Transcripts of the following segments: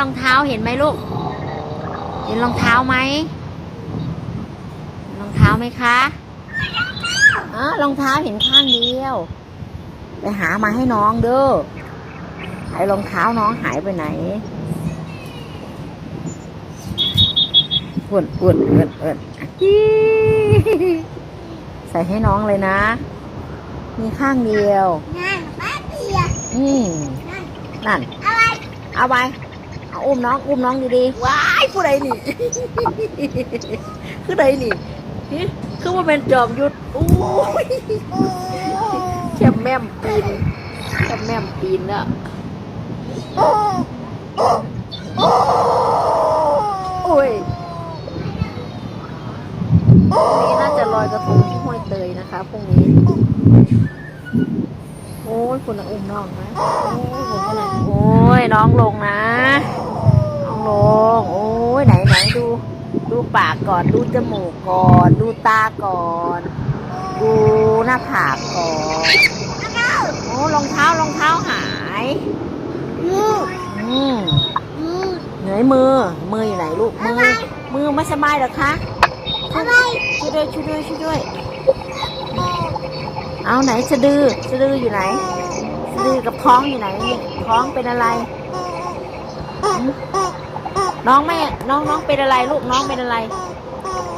รองเท้าเห็นไหมลูก เห็นรองเท้าไหมเห็นรองเท้าไหมคะอ๋อรองเท้าเห็นข้างเดียว ไปหามาให้น้องเด้อไอ้รองเท้าน้องหายไปไหนอ้วนอ้วนอ้วนอ้วนอะจี้ใส่ให้น้องเลยนะ มีข้างเดียวนั่นป้าเปียกอืมนั่น อะไร เอาไป เอาอุ้มน้องอุ้มน้องดีๆว้ายผู้ใดนี่คือใดนี่คือว่าเป็นจอมยุทธอู้ยแคบแม่มปีนแคบแม่มปีนอะโอ้ยพรุ่งนี้น่าจะลอยกระทงที่ห้วยเตยนะคะพรุ่งนี้ โอ้ยคุณน่ะอุ้มน้องนะโอ้ยคุณน่ะโอ้ยน้องลงนะ งลงโอ้ยไหนไหนดู ดูปากก่อน ดูจมูกก่อน ดูตาก่อน ดูหน้าผากก่อน โอ้รองเท้ารองเท้าหายมืออืมมือไหนมือ มืออยู่ไหนลูก มือ มือไม่สบายเหรอคะอะไรช่วยด้วยช่วยด้วยช่วยด้วย เอาไหนสะดือสะดืออยู่ไหนสะดือกับท้องอยู่ไหนนี่ท้องเป็นอะไรหืม น้องไม่น้องน้องเป็นอะไรลูกน้องเป็นอะไร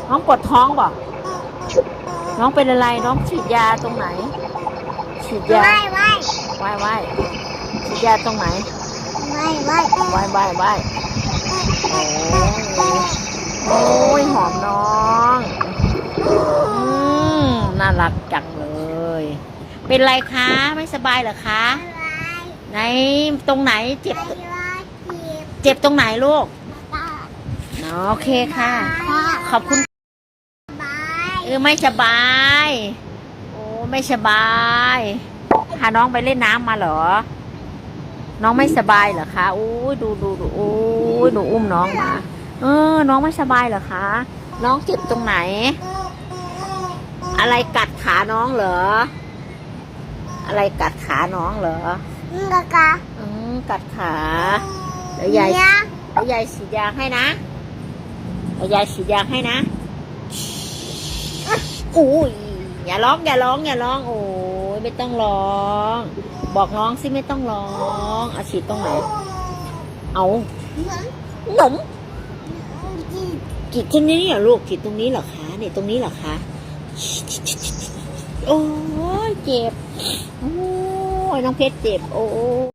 น้องปวดท้องบ่น้องเป็นอะไรน้องฉีดยาตรงไหน ฉีดยาไม่ไม่ไหว้ไหว้ฉีดยาตรงไหนไม่ไม่ไหว้ไหว้ไหว้โอ้ยโอ้ยหอมน้องอืมน่ารักจังเลย เป็นไรคะไม่สบายเหรอคะอะไรไหนตรงไหนเจ็บอะไร เจ็บเจ็บตรงไหนลูกตาโอเคค่ะ ขอบคุณบายเออไม่สบาย โอ้ไม่สบายพาน้องไปเล่นน้ำมาเหรอ น้องไม่สบายเหรอคะโอ้ยดูดูดูโอ้ยหนูอุ้มน้องมา เออ น้องไม่สบายเหรอคะ น้องเจ็บตรงไหน อะไรกัดขาน้องเหรอ อะไรกัดขาน้องเหรอมึงกะกะอืมกัดขาเดี๋ยวยายเนี่ยเดี๋ยวยายฉีดยาให้นะเดี๋ยวยายฉีดยาให้นะอุ้ยอย่าร้องอย่าร้องอย่าร้องโอ้ยไม่ต้องร้อง บอกน้องสิไม่ต้องร้องเอาฉีดตรงไหน เอาเหมือนหนมจีบกรีดตรงนี้เหรอลูกกรีดตรงนี้เหรอคะเนี่ยตรงนี้เหรอคะโอ้ยเจ็บ โอ้ยน้องเพชรเจ็บ โอ้